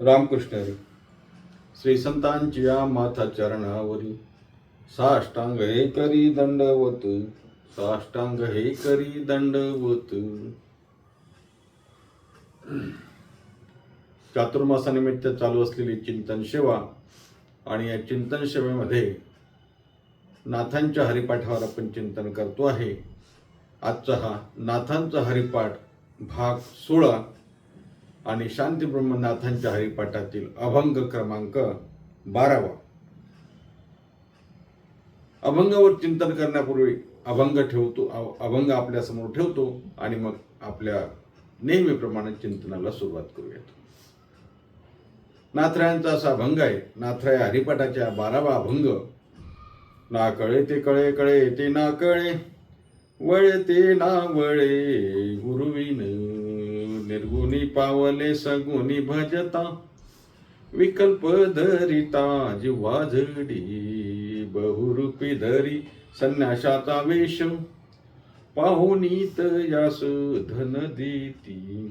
रामकृष्ण श्री संतांची या माथा चरणावरी साष्टांग हे करी दंडवत साष्टांग हे करी दंडवत. चातुर्मासानिमित्त चालू असलेली चिंतन सेवा आणि या चिंतन सेवेमध्ये नाथांच्या हरिपाठावर आपण चिंतन करतो आहे. आजचा हा नाथांचा हरिपाठ भाग सोळा आणि शांती ब्रह्मनाथांच्या हरिपाठातील अभंग क्रमांक बारावा. अभंगावर चिंतन करण्यापूर्वी अभंग ठेवतो अभंग आपल्यासमोर ठेवतो आणि मग आपल्या नेहमीप्रमाणे चिंतनाला सुरुवात करूयात. नाथरायांचा असा अभंग आहे नाथराय हरिपाठाच्या बारावा अभंग. ना कळे ते कळे कळे ते ना कळे वळे ते ना वळे गुरुवीन निर्गुणी पावले सगुणी भजता. विकल्प धरिता जिव्हा झडी बहुरूपी धरी संन्याशाचा वेश. पाहुनीत यास धन देती.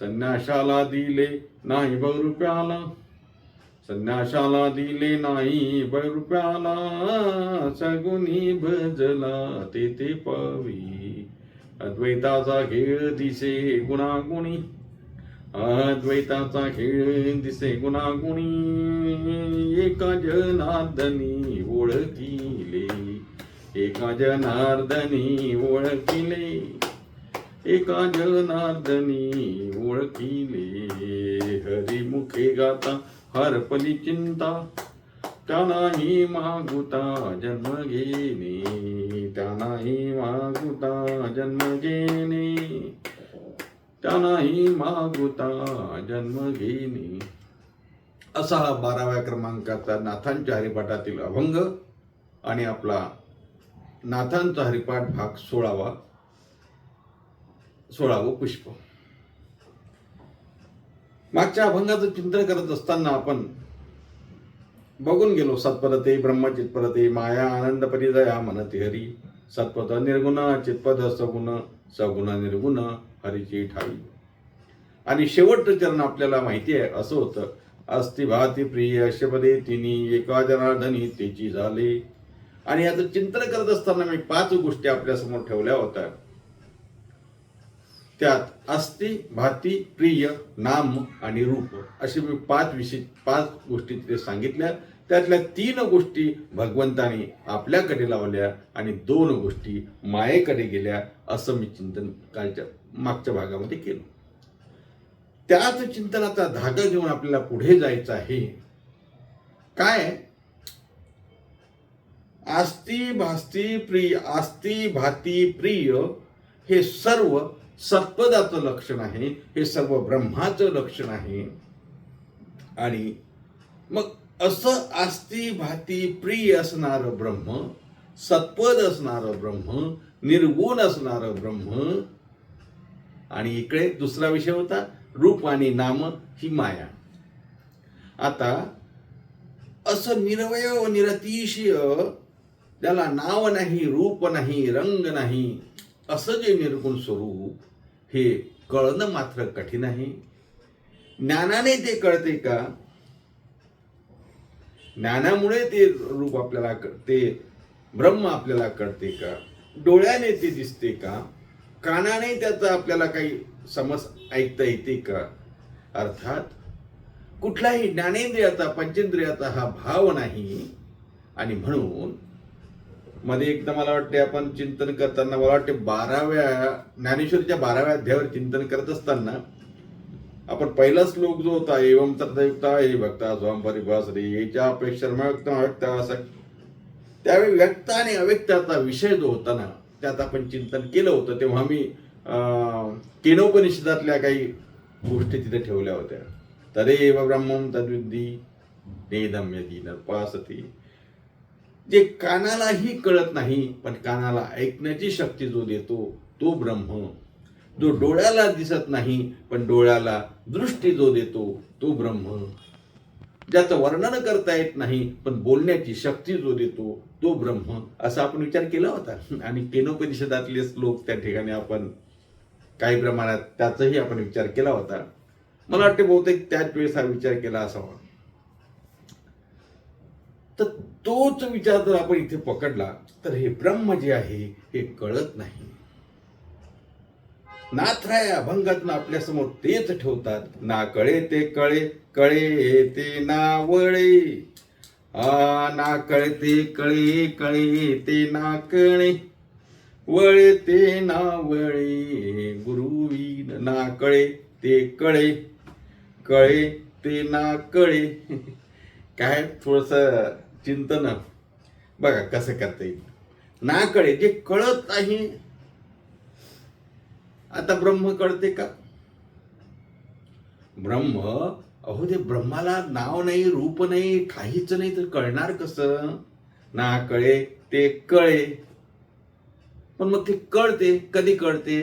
संन्याशाला दिले नाही बहुरुपयाला. संन्याशाला दिले नाही रुपयाला सगुनी भजला ते ते पावी. अद्वैताचा खेळ दिसे गुणागुणी. अद्वैताचा खेळ दिसे गुणागुणी. एका जनार्दनी ओळखिले. एका जनार्दनी ओळखिले. एका जनार्दनी ओळखिले. हरिमुखे गाता हरपली चिंता. त्यानाही मागुता जन्म घेणे. त्यानाही मागुता जन्म घेणे. त्यानाही मागुता जन्म घेणे. असा हा बाराव्या क्रमांकाचा नाथांच्या हरिपाठातील अभंग आणि आपला नाथांचा हरिपाठ भाग सोळावा सोळावं पुष्प. मागच्या अभंगाचं चिंतन करत असताना आपण बघून गेलो सत्पदते ब्रह्मचितपदते माया आनंद परिदया म्हणते हरी. सत्पद निर्गुण चितपद सगुण सगुण निर्गुण हरीची ठावी आणि शेवटचं चरण आपल्याला माहिती आहे असं होतं अस्ति भाती प्रिय अशपदे तिनी एका जनार्दनी तेची झाले. आणि याचं चिंतन करत असताना मी पाच गोष्टी आपल्यासमोर ठेवल्या होत्या. त्यात अस्ति भाती प्रिय नाम आणि रूप असे मी पाच विषय पाच गोष्टी तिथे सांगितल्या. त्यातल्या तीन गोष्टी भगवंताने आपल्याकडे लावल्या आणि दोन गोष्टी मायेकडे गेल्या असं मी चिंतन कालच्या मागच्या भागामध्ये केलं. त्याच चिंतनाचा धागा घेऊन आपल्याला पुढे जायचं आहे. काय? आस्ती भास्ती प्रिय आस्ती भाती प्रिय हे सर्व सत्पदाचं लक्षण आहे हे सर्व ब्रह्माचं लक्षण आहे. आणि मग असं आस्ती भाती प्रिय असणारं ब्रह्म सत्पद असणारं ब्रह्म निर्गुण असणारं ब्रह्म आणि इकडे दुसरा विषय होता रूप आणि नाम ही माया. आता असं निरवय निरतिशय त्याला नाव नाही रूप नाही रंग नाही असं जे निर्गुण स्वरूप हे कळणं मात्र कठीण आहे. ज्ञानाने ते कळते का? ज्ञानामुळे ते रूप आपल्याला ते ब्रह्म आपल्याला कळते का? डोळ्याने ते दिसते का? कानाने त्याचा आपल्याला काही समज ऐकता येते का? अर्थात कुठलाही ज्ञानेंद्रियाचा पंचेंद्रियाचा हा भाव नाही. आणि म्हणून मध्ये एकदा मला वाटते आपण चिंतन करताना मला वाटते बाराव्या ज्ञानेश्वरीच्या बाराव्या अध्यायावर चिंतन करत असताना आपण पहिला श्लोक जो होता एवम तथयुक्ता हे भक्ता स्वाम परिभास रे याच्या अपेक्षा व्यक्त अव्यक्त असं. त्यावेळी व्यक्त आणि अव्यक्ताचा विषय जो होता ना त्यात आपण चिंतन केलं होतं तेव्हा मी केनोपनिषदातल्या काही गोष्टी तिथे ठेवल्या होत्या. तदेव ब्रह्मम तद्विद्धी नेदम्यती नरपासती. जे कानालाही कळत नाही पण कानाला ऐकण्याची शक्ती जो देतो तो ब्रह्म. जो डोळ्याला दिसत नाही पण डोळ्याला दृष्टी जो देतो तो ब्रह्म. ज्याचं वर्णन करता येत नाही पण बोलण्याची शक्ती जो देतो तो ब्रह्म. असा आपण विचार केला होता. आणि केनोपनिषदातले श्लोक त्या ठिकाणी आपण काही प्रमाणात त्याचाही आपण विचार केला होता. मला वाटते बहुतेक त्याच वेळेस हा विचार केला असावा. तर तोच विचार जर आपण इथे पकडला तर हे ब्रह्म जे आहे हे कळत नाही. नाथराय अभंगातून आपल्यासमोर तेच ठेवतात ना कळे ते कळे कळे ते ना वळे. आ ना कळते कळे कळे ते ना कळे वळे ते ना वळे. गुरुवीन ना कळे ते कळे कळे ते ना कळे. काय थोडस चिंतन. बघा कसं करता येईल. ना कळे जे कळत नाही आता ब्रह्म कळते का? ब्रह्म अहो ते ब्रह्माला नाव नाही रूप नाही काहीच नाही तर कळणार कसं? ना कळे ते कळे. पण मग ते कळते कधी कळते?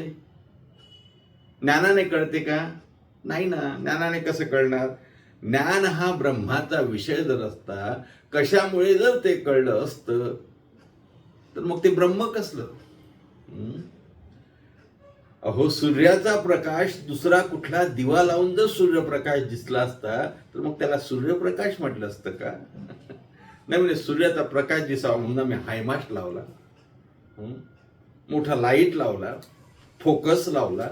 ज्ञानाने कळते का? नाही ना ज्ञानाने कसं कळणार? ज्ञान हा ब्रह्माचा विषय जर असता कशामुळे जर ते कळलं असतं तर मग ते ब्रह्म कसलं? अहो सूर्याचा प्रकाश दुसरा कुठला दिवा लावून जर सूर्यप्रकाश दिसला असता तर मग त्याला सूर्यप्रकाश म्हटलं असतं का? नाही म्हणजे सूर्याचा प्रकाश दिसावा म्हणून मी हायमास्ट लावला. मोठा लाइट लावला फोकस लावला.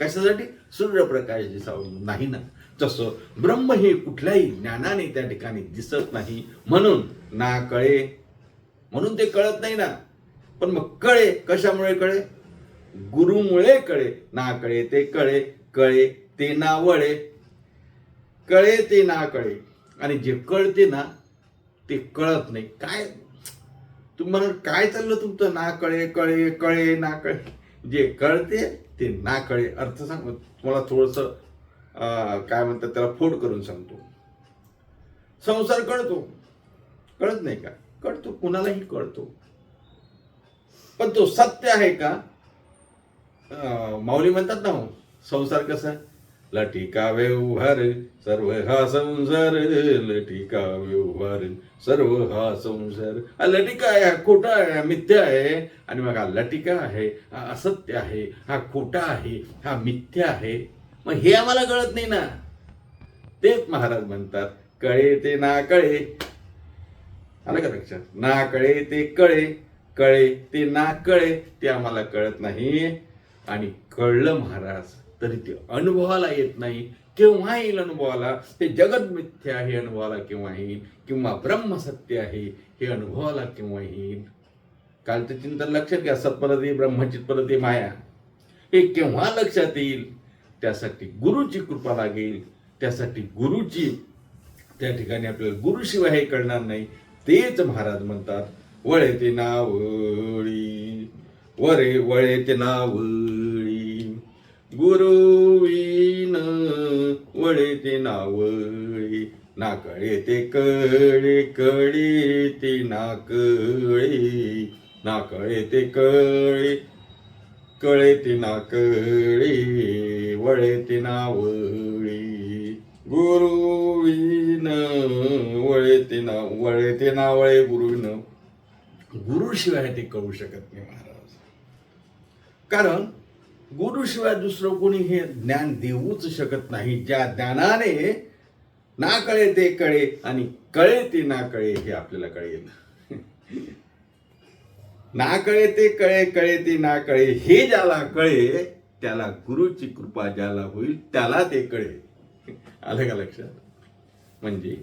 कशासाठी? सूर्यप्रकाश दिसावा नाही ना. तसं ब्रह्म हे कुठल्याही ज्ञानाने त्या ठिकाणी दिसत नाही म्हणून ना कळे. म्हणून ते कळत नाही ना. पण मग कळे कशामुळे कळे? गुरुमुळे कळे. ना कळे ते कळे कळे ते ना वळे. कळे ते ना कळे. आणि जे कळते ना ते कळत नाही. काय? तुम्हाला काय चाललं तुमचं? ना कळे कळे कळे ना कळे. जे कळते ते ना कळे. अर्थ सांग तुम्हाला थोडस काय म्हणतात त्याला फोड करून सांगतो. संसार कळतो. कळत नाही का? कळतो कुणालाही कळतो. पण तो सत्य आहे का? माऊली म्हणतात ना हो, संसार कसा? लटिका व्यवहार सर्व हा संसार लटिका व्यवहार सर्व हा संसार. हा लटिका आहे हा खोटा आहे हा मिथ्या आहे. आणि मग हा लटिका आहे हा असत्य आहे हा खोटा आहे हा मिथ्या आहे. मग हे आम्हाला कळत नाही ना. तेच महाराज म्हणतात कळे ते ना कळे. आलं का लक्षात? ना कळे ते कळे कळे ते ना कळे. ते आम्हाला कळत नाही. आणि कळलं महाराज तरी ते अनुभवाला येत नाही. केव्हा येईल अनुभवाला? ते जगत मिथ्या हे अनुभवाला केव्हा येईल? किंवा ब्रह्म सत्य आहे हे अनुभवाला केव्हा येईल? कालचं चिंतन लक्षात घ्या सत्परती ब्रह्मचित परती माया. हे केव्हा लक्षात येईल? त्यासाठी गुरुची कृपा लागेल त्यासाठी गुरुची त्या ठिकाणी आपल्याला गुरुशिवाय हे कळणार नाही. तेच महाराज म्हणतात वळे ते नावळी वरे वळे ते नावळी गुरुवीन वळे ते नावळी ना कळे ते कळे कळे ते ना कळे ना कळे ते कळे कळे तिना कळी वळे तिना वळी. गुरुविन वळे तिना वळे ते ना वळे गुरुविन गुरुशिवाय ते कळू शकत नाही महाराज. कारण गुरुशिवाय दुसरं कोणी हे ज्ञान देऊच शकत नाही. ज्या ज्ञानाने ना कळे ते कळे आणि कळे ते ना कळे हे आपल्याला कळेल. ना कळे ते कळे कळे ते ना कळे. हे ज्याला कळे त्याला गुरुची कृपा ज्याला होईल त्याला ते कळे. आलं का लक्षात? म्हणजे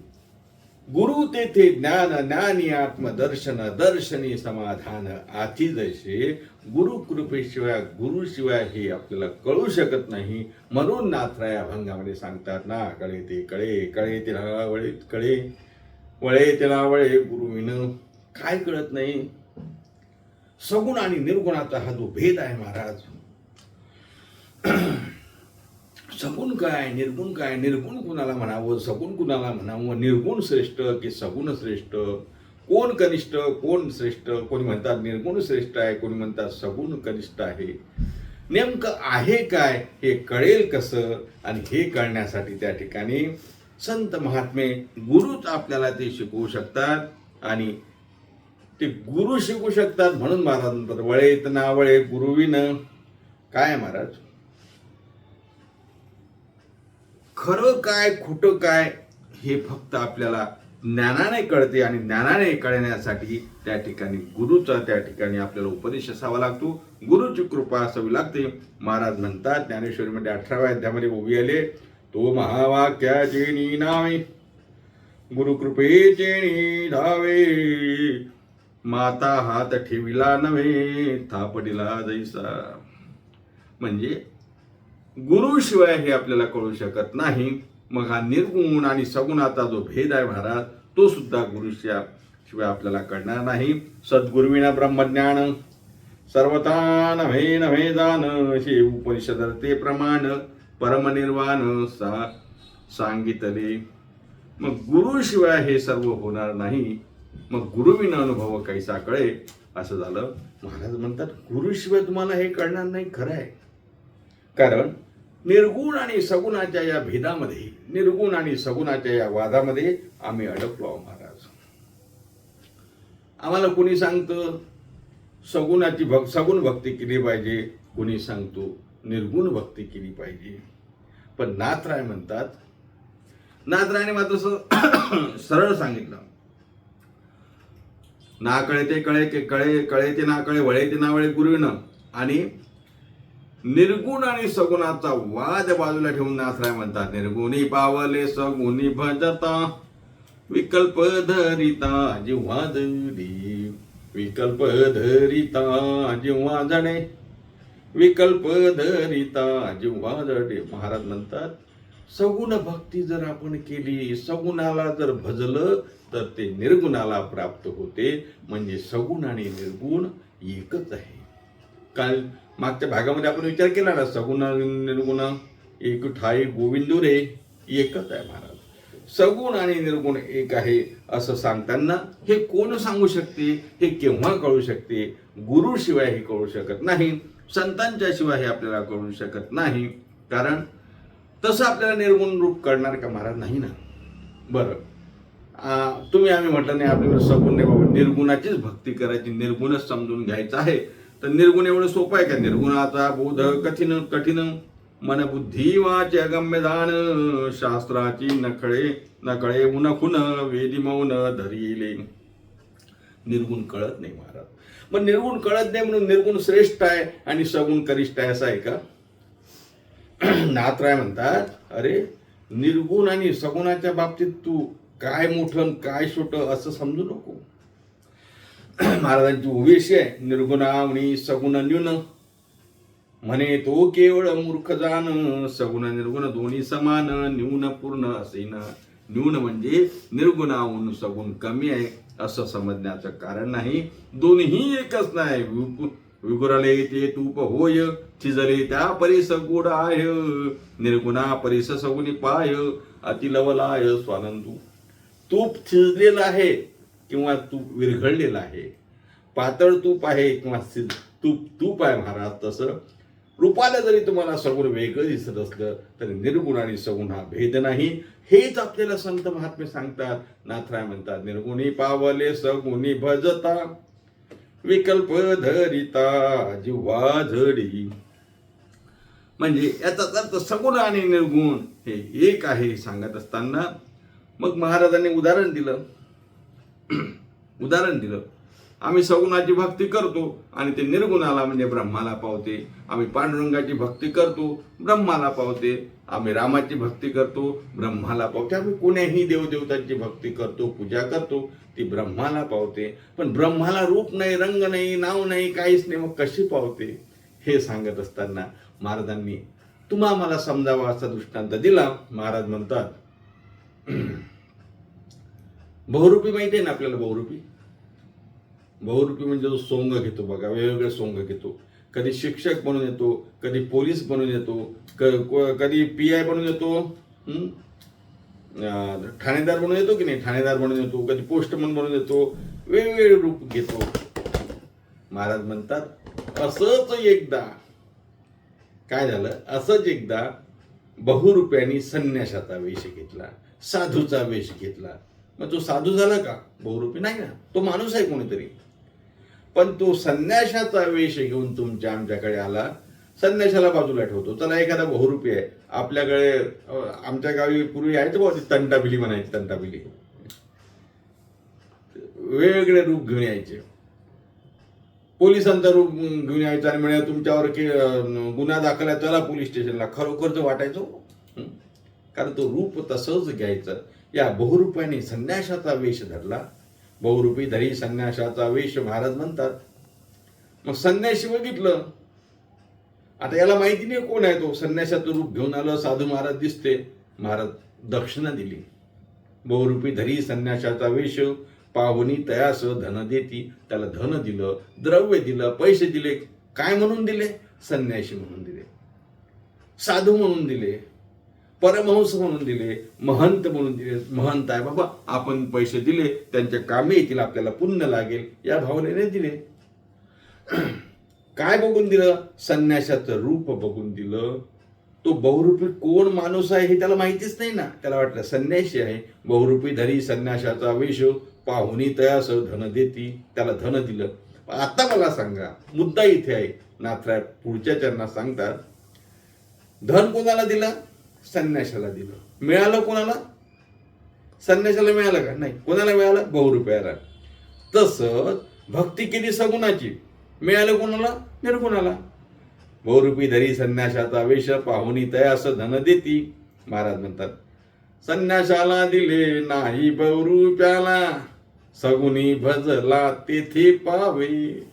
गुरु तेथे ज्ञान ज्ञानी आत्मदर्शन दर्शनी समाधान आती जसे. गुरु कृपेशिवाय गुरुशिवाय हे आपल्याला कळू शकत नाही. म्हणून नाथराया अभंगामध्ये सांगतात ना कळे ते कळे कळे ते वळे कळे वळे तिला वळे गुरुविन. काय कळत नाही? सगुण आणि निर्गुणाचा हा जो भेद आहे महाराज सगुण काय निर्गुण काय निर्गुण कुणाला म्हणावं? सगुण कुणाला म्हणावं? निर्गुण श्रेष्ठ की सगुण श्रेष्ठ? कोण कनिष्ठ कोण श्रेष्ठ? कोणी म्हणतात निर्गुण श्रेष्ठ आहे कोणी म्हणतात सगुण कनिष्ठ आहे. नेमकं आहे काय? हे कळेल कसं? आणि हे कळण्यासाठी त्या ठिकाणी संत महात्मे गुरुच आपल्याला ते शिकवू शकतात. आणि ते गुरु शिकू शकतात म्हणून महाराज म्हणतात वळेत ना वळे गुरुविन काय महाराज? खरं काय खोटं काय हे फक्त आपल्याला ज्ञानाने कळते आणि ज्ञानाने कळण्यासाठी त्या ठिकाणी गुरुचा त्या ठिकाणी आपल्याला उपदेश असावा लागतो. गुरुची कृपा असावी लागते. महाराज म्हणतात ज्ञानेश्वरीमध्ये अठराव्या अध्यामध्ये उभी आले तो महावाक्याचे जेणी नावे गुरुकृपेचे जेणी धावे. माता हात ठेविला नव्हे थापडिला जैसा म्हणजे गुरुशिवाय हे आपल्याला कळू शकत नाही. मग हा निर्गुण आणि सगुणाचा जो भेद आहे महाराज तो सुद्धा गुरुशिया शिवाय आपल्याला कळणार नाही. सद्गुरुविण ब्रह्मज्ञान सर्वता नव्हे नव्हे जाण हे उपनिषद ते प्रमाण परमनिर्वाण सा सांगितले. मग गुरुशिवाय हे सर्व होणार नाही. मग गुरुविना अनुभव कैसा कळे? असं झालं. महाराज म्हणतात गुरुशिवाय तुम्हाला हे कळणार नाही खरं आहे. कारण निर्गुण आणि सगुणाच्या या भेदामध्ये निर्गुण आणि सगुणाच्या या वादामध्ये आम्ही अडकलो आहोत महाराज. आम्हाला कोणी सांगतं सगुणाची भक् सगुण भक्ती केली पाहिजे? कोणी सांगतो निर्गुण भक्ती केली पाहिजे. पण नाथराय म्हणतात नाथरायने मात्र सरळ सांगितलं. ना कळे ते कळे के कळे कळे ते ना कळे वळे ते ना वळे गुरुविनं आणि निर्गुण आणि सगुणाचा वाद बाजूला ठेवून नासराय म्हणतात निर्गुणी पावले सगुणी भजता विकल्प धरिता जेव्हा जडी. विकल्प धरिता जेव्हा जणे विकल्प धरिता जेव्हा जडे. महाराज म्हणतात सगुण भक्ती जर आपण केली सगुणाला जर भजलं तर ते निर्गुणाला प्राप्त होते. म्हणजे सगुण आणि निर्गुण एकच आहे. काल मागच्या भागामध्ये आपण विचार केला ना सगुण आणि निर्गुण एक ठाई गोविंदू रे एकच आहे महाराज. सगुण आणि निर्गुण एक आहे असं सांगताना हे कोण सांगू शकते? हे केव्हा कळू शकते? गुरुशिवाय हे कळू शकत नाही. संतांच्या शिवाय हे आपल्याला कळू शकत नाही. कारण तसं आपल्याला निर्गुण रूप कळणार का महाराज? नाही ना. बरं. तुम्ही आम्ही म्हटलं नाही आपल्याला सगुण नाही बाबा. निर्गुणाचीच भक्ती करायची निर्गुणच समजून घ्यायचं आहे. तर निर्गुण एवढं सोपं आहे का? निर्गुणाचा बोध कठीण कठीण. मन बुद्धी वाचे अगम्य दान. शास्त्राची नखळे नकळे उन खुन वेदी मौन धरिले. निर्गुण कळत नाही महाराज. मग निर्गुण कळत नाही म्हणून निर्गुण श्रेष्ठ आहे आणि सगुण करिष्ठ आहे असं आहे का? नाथराय म्हणतात अरे निर्गुण आणि सगुणाच्या बाबतीत तू काय मोठं काय छोट असं समजू नको. महाराजांची उभेशी आहे निर्गुणावणी सगुण न्यून म्हणे तो केवळ मूर्ख जाण सगुण निर्गुण दोन्ही समान न्यून पूर्ण असेन. न्यून म्हणजे निर्गुणाहून सगुण कमी आहे असं समजण्याचं कारण नाही. दोन्ही एकच नाही. विगुराले ते तूप होय चिजले त्या परीस गोड आहे निर्गुणा परिस सगुनी पाय अतिलवलाय स्वानंदू. तूप चिजलेलं आहे किंवा तूप विरघळलेलं आहे. पातळ तूप आहे किंवा तूप तूप आहे महाराज तसं. रूपाला जरी तुम्हाला सगुण वेगळं दिसत असलं तरी निर्गुण आणि सगुण हा भेद नाही. हेच आपल्याला संत महात्मे सांगतात. नाथराय म्हणतात निर्गुणी पावले सगुणी भजता. विकल्प धरिता जिव्हा झडी. म्हणजे याचा अर्थ सगुण आणि निर्गुण हे एक आहे सांगत असताना मग महाराजांनी उदाहरण दिलं. उदाहरण दिलं. आम्ही सगुणाची भक्ती करतो आणि ते निर्गुणाला म्हणजे ब्रह्माला पावते. आम्ही पांडुरंगाची भक्ती करतो ब्रह्माला पावते. आम्ही रामाची भक्ती करतो ब्रह्माला पावते. आम्ही कोण्याही देवदेवतांची भक्ती करतो पूजा करतो ती ब्रह्माला पावते. पण ब्रह्माला रूप नाही रंग नाही नाव नाही काहीच नाही मग कशी पावते? हे सांगत असताना महाराजांनी तुम्हा मला समजावा असा दृष्टांत दिला. महाराज म्हणतात बहुरूपी माहिती आहे ना आपल्याला बहुरूपी? बहुरूपी म्हणजे जो सोंग घेतो बघा वेगवेगळे सोंग घेतो. कधी शिक्षक बनून येतो कधी पोलीस बनून येतो क- कधी पी आय बनून येतो ठाणेदार बनून येतो की नाही? ठाणेदार बनून येतो कधी पोस्टमन बनून येतो वेगवेगळे रूप घेतो. महाराज म्हणतात असंच एकदा. काय झालं? असंच एकदा बहुरूप्यानी संन्यासाचा वेश घेतला साधूचा वेश घेतला. मग तो साधू झाला का? बहुरूपी नाही ना. तो माणूस आहे कोणीतरी. पण तो संन्याशाचा वेश घेऊन तुमच्या आमच्याकडे आला. संन्याशाला बाजूला ठेवतो. चला एखादा बहुरूपी आहे. आपल्याकडे आमच्या गावी पूर्वी आहे तर ती तंटाबिली म्हणायची तंटाबिली. वेगवेगळे रूप घेऊन यायचे. पोलिसांचा रूप घेऊन यायचा आणि म्हणे तुमच्यावर गुन्हा दाखल आहे त्याला पोलीस स्टेशनला. खरोखरच वाटायचो? कारण तो रूप तसंच घ्यायचं. या बहुरूपाने संन्याशाचा वेश धरला. बहुरूपी धरी संन्यासाचा वेश महाराज म्हणतात. मग संन्याशी बघितलं. आता याला माहिती नाही कोण आहे तो. संन्यासाचं रूप घेऊन आलं साधू महाराज दिसते. महाराज दक्षिणा दिली. बहुरूपी धरी संन्यासाचा वेश पाहुणी तयास धन देती. त्याला धन दिलं द्रव्य दिलं पैसे दिले. काय म्हणून दिले? संन्याशी म्हणून दिले. साधू म्हणून दिले. परमहंस म्हणून दिले महंत म्हणून दिले महंत आहे. बाबा आपण पैसे दिले त्यांच्या कामे येतील आपल्याला पुण्य लागेल या भावनेने दिले. काय बघून दिलं? संन्यासाचं रूप बघून दिलं. तो बहुरूपी कोण माणूस आहे हे त्याला माहितीच नाही ना. त्याला वाटलं संन्याशी आहे. बहुरूपी धरी संन्यासाचा वेश पाहुणी तयास धन देती. त्याला धन दिलं. आता मला सांगा मुद्दा इथे आहे. नाथराय पुढच्या चरणात सांगतात धन कोणाला दिलं? संन्याशाला दिलं. मिळालं कोणाला? संन्याशाला मिळालं का? नाही. कोणाला मिळालं? बहुरुपयाला तसंच भक्ती केली सगुणाची. मिळालं कोणाला? निर्गुणाला. बहुरूपी धरी संन्याशाचा वेश पाहुणी तयास धन देती. महाराज म्हणतात संन्यासाला दिले नाही बहुरूप्याला सगुनी भजला तेथे पावे.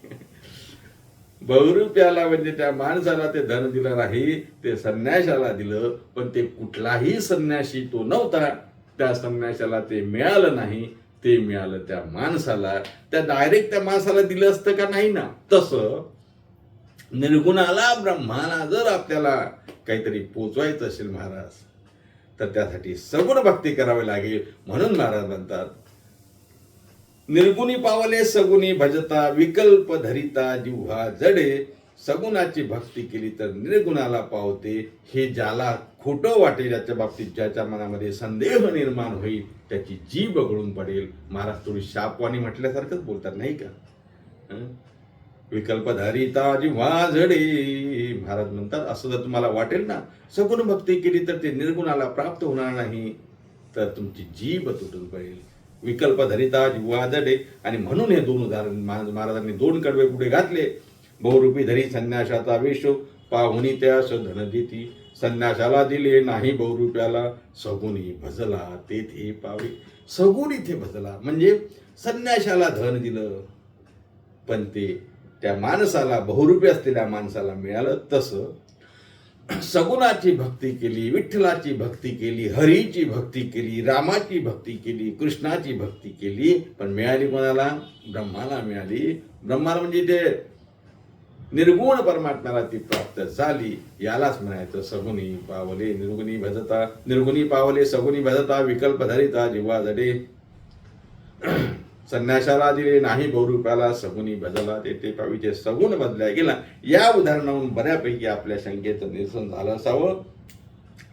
बहुरूप्याला म्हणजे त्या माणसाला ते धन दिलं नाही ते संन्याशाला दिलं पण ते कुठलाही संन्याशी तो नव्हता. त्या संन्याशाला ते मिळालं नाही ते मिळालं त्या माणसाला. त्या डायरेक्ट त्या माणसाला दिलं असतं का नाही ना? तसं निर्गुणाला ब्रह्माला जर आपल्याला काहीतरी पोचवायचं असेल महाराज तर त्यासाठी सगुण भक्ती करावी लागेल म्हणून महाराज म्हणतात निर्गुणी पावले सगुणी भजता विकल्प धरिता जिव्हा जडे सगुणाची भक्ती केली तर निर्गुणाला पावते. हे ज्याला खोटं वाटेल ज्याच्या बाबतीत ज्याच्या मनामध्ये संदेह निर्माण होईल त्याची जीभ गळून पडेल. महाराज थोडी शापवाणी म्हटल्यासारखंच बोलतात नाही का? हं? विकल्प धरिता जिव्हा जडे. महाराज म्हणतात असं जर तुम्हाला वाटेल ना सगुण भक्ती केली तर ते निर्गुणाला प्राप्त होणार नाही तर तुमची जीभ तुटून पडेल. विकल्प धरिता जिव्हा आणि म्हणून हे दोन उदाहरण महाराजांनी दोन कडवे पुढे घातले. बहुरूपी धरी संन्यासाचा वेश पाहुणी त्या धन देती संन्यासाला दिले नाही बहुरूप्याला सगुणी भजला तेथे पावे. सगुण इथे भजला म्हणजे संन्याशाला धन दिलं. पण ते त्या माणसाला बहुरूपी असलेल्या माणसाला मिळालं तसं. सगुणाची भक्ती केली विठ्ठलाची भक्ती केली हरीची भक्ती केली रामाची भक्ती केली कृष्णाची भक्ती केली. पण मिळाली कोणाला? ब्रह्माला मिळाली. ब्रह्माला म्हणजे ते निर्गुण परमात्म्याला ती प्राप्त झाली यालाच म्हणायचं सगुणी पावले. निर्गुणी भजता निर्गुणी पावले सगुणी भजता विकल्प धरिता जिव्हा जडे. संन्याशाला दिले नाही बहुरूपाला सगुणी बदला ते ते पावीचे सगुण बदल्या. गेला. या उदाहरणावरून बऱ्यापैकी आपल्या शंकेचं निरसन झालं असावं.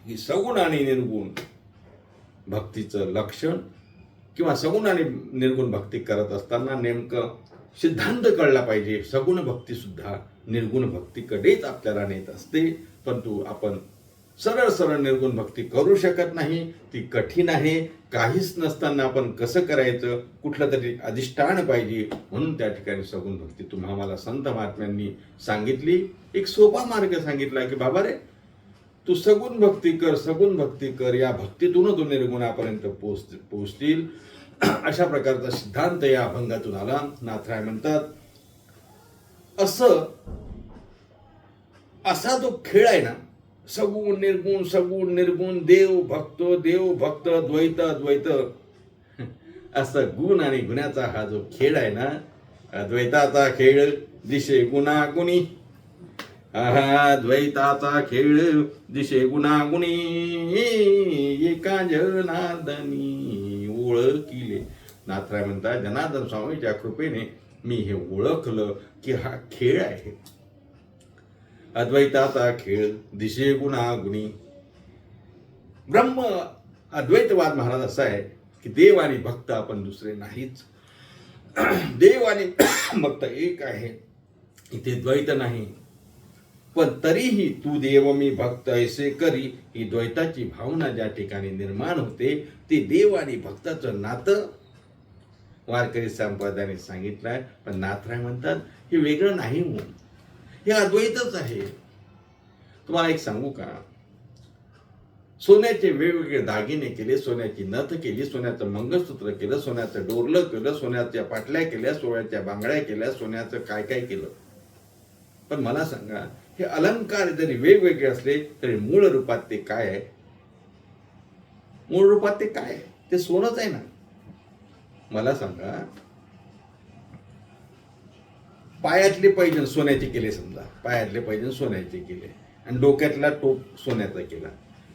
की सगुण आणि निर्गुण भक्तीचं लक्षण किंवा सगुण आणि निर्गुण भक्ती करत असताना नेमकं सिद्धांत कळला पाहिजे. सगुण भक्तीसुद्धा निर्गुण भक्तीकडेच आपल्याला नेत असते. परंतु आपण सरळ सरळ निर्गुण भक्ती करू शकत नाही. ती कठीण आहे. काहीच नसताना आपण कसं करायचं? कुठलं तरी अधिष्ठान पाहिजे. म्हणून त्या ठिकाणी सगुण भक्ती तुम्हा मला संत महात्म्यांनी सांगितली. एक सोपा मार्ग सांगितला की बाबा रे तू सगुण भक्ती कर सगुण भक्ती कर. या भक्तीतून तू निर्गुणापर्यंत पोच पोचतील अशा प्रकारचा सिद्धांत या अभंगातून आला. नाथराय म्हणतात असं असा जो खेळ आहे ना सगुण निर्गुण सगुण निर्गुण देव भक्त देव भक्त द्वैत द्वैत. असं गुण आणि गुणाचा हा जो खेळ आहे ना द्वैताचा खेळ दिशे गुणागुणी. हा द्वैताचा खेळ दिशे गुणागुणी. एका जनादनी ओळखिले. नाथराय म्हणतात जनार्दन स्वामीच्या कृपेने मी हे ओळखलं की हा खेळ आहे. अद्वैताचा खेळ दिशे गुणा गुणी. ब्रह्म अद्वैतवाद महाराज असा आहे की देव आणि भक्त आपण दुसरे नाहीच देव आणि भक्त एक आहे. इथे द्वैत नाही. पण तरीही तू देव मी भक्त ऐसे करी ही द्वैताची भावना ज्या ठिकाणी निर्माण होते ते देव आणि भक्ताचं नातं. वारकरी संप्रदायाने सांगितलं आहे पण नाथराय म्हणतात हे वेगळं नाही म्हणून हे अद्वैतच आहे. तुम्हाला एक सांगू का? सोन्याचे वेगवेगळे दागिने केले सोन्याची नथ केली सोन्याचं मंगळसूत्र केलं सोन्याचं डोरलं केलं सोन्याच्या पाटल्या केल्या सोन्याच्या बांगड्या केल्या सोन्याचं काय काय केलं? पण मला सांगा हे अलंकार जरी वेगवेगळे असले तरी मूळ रूपात ते काय आहे? मूळ रूपात ते काय आहे? ते सोनंच आहे ना? मला सांगा पायातले पैजण सोन्याचे केले समजा. पायातले पैजण सोन्याचे केले. आणि डोक्यातला टोप सोन्याचा केला.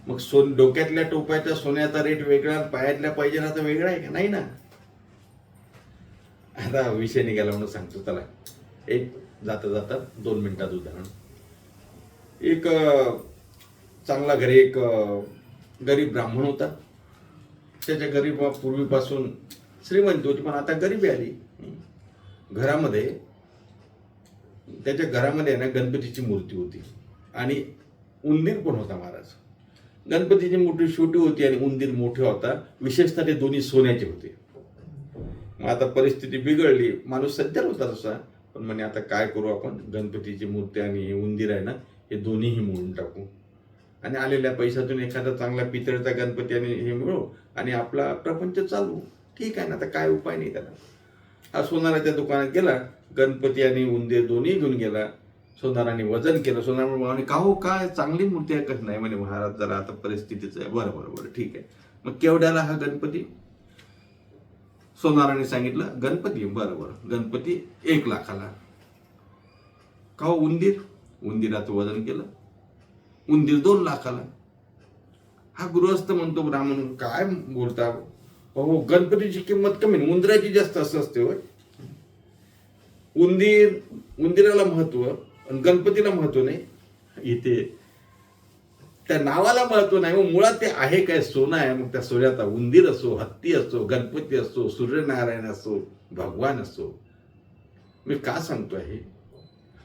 मग सोन डोक्यातल्या टोपाच्या सोन्याचा रेट वेगळा पायातल्या पैजनाचा वेगळा आहे का? नाही ना. आता विषय निघाला म्हणून सांगतो. चला. एक जाता जाता दोन मिनिटात उदाहरण. एक चांगला घरी एक गरीब ब्राह्मण होता. त्याच्या गरीब पूर्वीपासून श्रीमंत होती पण आता गरीबी आली. घरामध्ये त्याच्या घरामध्ये आहे ना गणपतीची मूर्ती होती. आणि उंदीर पण होता महाराज. गणपतीची मूर्ती छोटी होती आणि उंदीर मोठे होता. विशेषतः ते दोन्ही सोन्याचे होते. मग आता परिस्थिती बिघडली. माणूस सज्जन होता तसा. पण म्हणे आता काय करू आपण? गणपतीची मूर्ती आणि हे उंदीर आहे ना हे दोन्हीही मोडून टाकू. आणि आलेल्या पैशातून एखादा चांगला पितळचा गणपती आणि हे मिळू. आणि आपला प्रपंच चालू. ठीक आहे ना आता काय उपाय नाही त्याला. हा सोनाराच्या दुकानात गेला. गणपती आणि उंदीर दोन्ही घेऊन गेला. सोनाराने वजन केलं. सोनारा म्हणे का हो काय चांगली मूर्ती आहे कसं नाही म्हणे महाराज जरा आता परिस्थितीच आहे. बरं बरं बरं ठीक आहे. मग केवढ्याला हा गणपती? सोनाराने सांगितलं गणपती. बरं बरं गणपती एक लाखाला. का हो उंदीर? उंदिराचं वजन केलं. उंदीर दोन लाखाला. हा गृहस्थ म्हणतो ब्राह्मण काय बोलता हो गणपतीची किंमत कमी उंदराची जास्त असं असते होय. उंदीर उंदिराला महत्त्व आणि गणपतीला महत्त्व नाही. इथे त्या नावाला महत्त्व नाही. मग मुळात ते आहे काय? सोनं आहे. मग त्या सोन्याचा उंदीर असो हत्ती असो गणपती असो सूर्यनारायण असो भगवान असो. मी का सांगतो आहे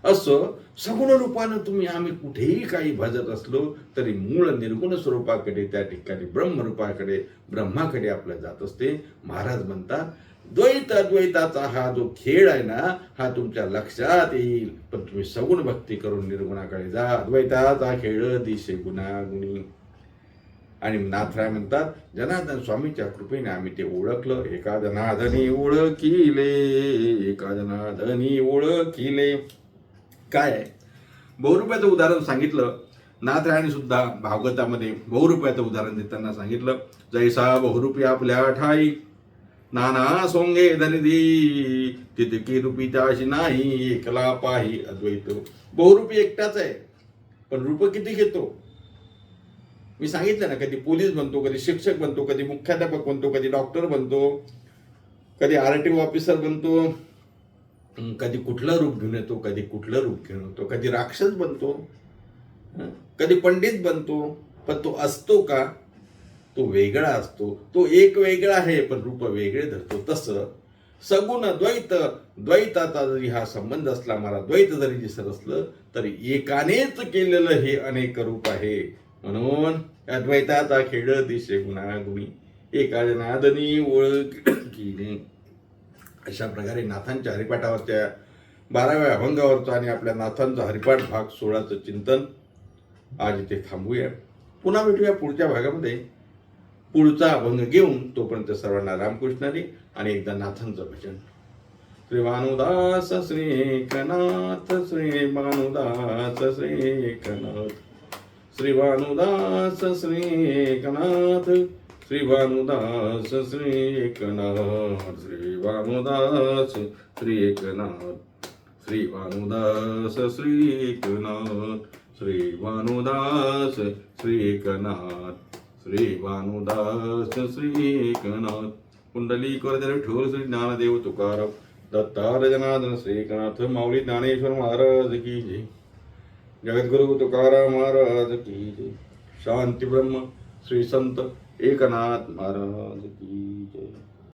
असं सगुण रूपानं तुम्ही आम्ही कुठेही काही भजत असलो तरी मूळ निर्गुण स्वरूपाकडे त्या ठिकाणी ब्रह्मरूपाकडे ब्रह्माकडे आपलं जात असते. महाराज म्हणतात द्वैत अद्वैताचा हा जो खेळ आहे ना हा तुमच्या लक्षात येईल. पण तुम्ही सगुण भक्ती करून निर्गुणाकडे जा. अद्वैताचा खेळ दिशे गुणागुणी. आणि नाथराय म्हणतात जनार्दन स्वामीच्या कृपेने आम्ही ते ओळखलं. एका जनार्दनी ओळखिले. एका जनार्दनी ओळखिले. काय आहे? बहुरुपयाचं उदाहरण सांगितलं. नाथरायाने सुद्धा भागवतामध्ये बहुरुपयाचं उदाहरण देताना सांगितलं. जैसा बहुरूपी आपल्या ठाई नाना सोंगे धनिधी तितकी रुपी त्याशी नाही एकला पाही अद्वैत. बहुरूपी एकटाच आहे पण रूप किती घेतो? मी सांगितलं ना कधी पोलीस बनतो कधी शिक्षक बनतो कधी मुख्याध्यापक बनतो कधी डॉक्टर बनतो कधी आर टी ओ ऑफिसर बनतो कधी कुठलं रूप घेऊन येतो कधी कुठलं रूप घेऊन येतो. कधी राक्षस बनतो कधी पंडित बनतो पण तो असतो का? तो वेगळा असतो. तो एक वेगळा आहे पण रूप वेगळे धरतो. तसं सगुण द्वैत द्वैताचा जरी हा संबंध असला मला द्वैत जरी दिसत असलं तरी एकानेच केलेलं हे अनेक रूप आहे. म्हणून या द्वैताचा खेळ दिशे गुणागुणी. एका जनादनी ओळख अशा प्रकारे नाथांच्या हरिपाठावरच्या बाराव्या अभंगावरचा आणि आपल्या नाथांचा हरिपाठ भाग सोळाचं चिंतन आज इथे थांबूया. पुन्हा भेटूया पुढच्या भागामध्ये. पुढचा अभंग घेऊन तोपर्यंत सर्वांना रामकृष्णाने आणि एकदा नाथांचं भजन. श्री भानुदास श्री एकनाथ श्री भानुदास श्री एकनाथ श्री भानुदास श्री एकनाथ श्री भानुदास श्री एकनाथ श्री भानुदास श्री एकनाथ श्री भानुदास श्री एकनाथ श्री भानुदास श्री एकनाथ श्री भानुदास श्री एकनाथ कुंडली करदर ठोर श्री ज्ञानदेव तुकाराम दत्तार जनार्दन श्री एकनाथ माऊली ज्ञानेश्वर महाराज की जय। जगद्गुरु तुकाराम महाराज की जय। शांती ब्रह्म श्री संत एकनाथ महाराज की जय